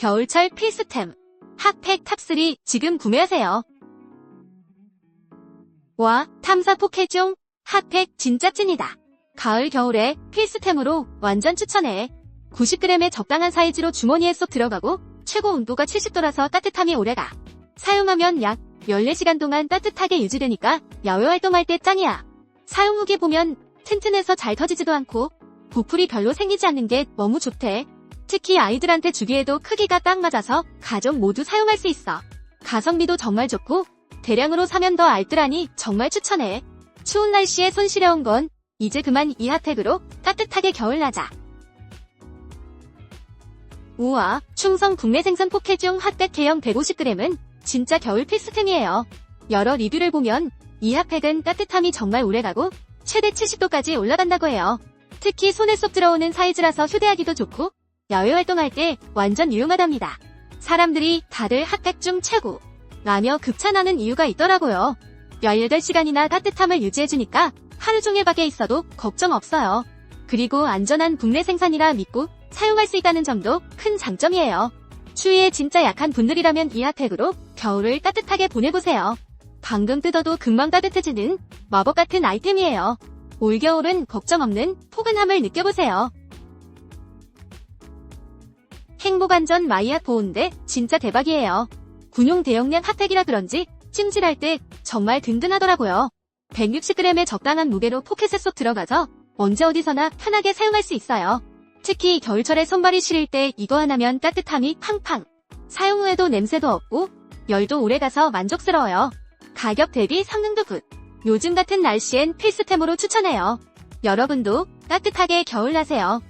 겨울철 필수템. 핫팩 탑3 지금 구매하세요. 와, 탐사 포켓종 핫팩 진짜 찐이다. 가을 겨울에 필수템으로 완전 추천해. 90g의 적당한 사이즈로 주머니에 쏙 들어가고 최고 온도가 70도라서 따뜻함이 오래가. 사용하면 약 14시간 동안 따뜻하게 유지되니까 야외 활동할 때 짱이야. 사용 후기 보면 튼튼해서 잘 터지지도 않고 보풀이 별로 생기지 않는 게 너무 좋대. 특히 아이들한테 주기에도 크기가 딱 맞아서 가족 모두 사용할 수 있어. 가성비도 정말 좋고 대량으로 사면 더 알뜰하니 정말 추천해. 추운 날씨에 손 시려운 건 이제 그만 이 핫팩으로 따뜻하게 겨울 나자. 우와, 충성 국내 생산 포켓중 핫팩 대형 150g은 진짜 겨울 필수템이에요. 여러 리뷰를 보면 이 핫팩은 따뜻함이 정말 오래가고 최대 70도까지 올라간다고 해요. 특히 손에 쏙 들어오는 사이즈라서 휴대하기도 좋고 야외 활동할 때 완전 유용하답니다. 사람들이 다들 핫팩 중 최고 라며 극찬하는 이유가 있더라고요. 18시간이나 따뜻함을 유지해주니까 하루 종일 밖에 있어도 걱정 없어요. 그리고 안전한 국내 생산이라 믿고 사용할 수 있다는 점도 큰 장점이에요. 추위에 진짜 약한 분들이라면 이 핫팩으로 겨울을 따뜻하게 보내보세요. 방금 뜯어도 금방 따뜻해지는 마법 같은 아이템이에요. 올겨울은 걱정 없는 포근함을 느껴보세요. 행복안전 마이앗 보온대 진짜 대박이에요. 군용 대용량 핫팩이라 그런지 찜질할 때 정말 든든하더라고요. 160g의 적당한 무게로 포켓에 쏙 들어가서 언제 어디서나 편하게 사용할 수 있어요. 특히 겨울철에 손발이 시릴 때 이거 하나면 따뜻함이 팡팡. 사용 후에도 냄새도 없고 열도 오래가서 만족스러워요. 가격 대비 성능도 굿. 요즘 같은 날씨엔 필수템으로 추천해요. 여러분도 따뜻하게 겨울 나세요.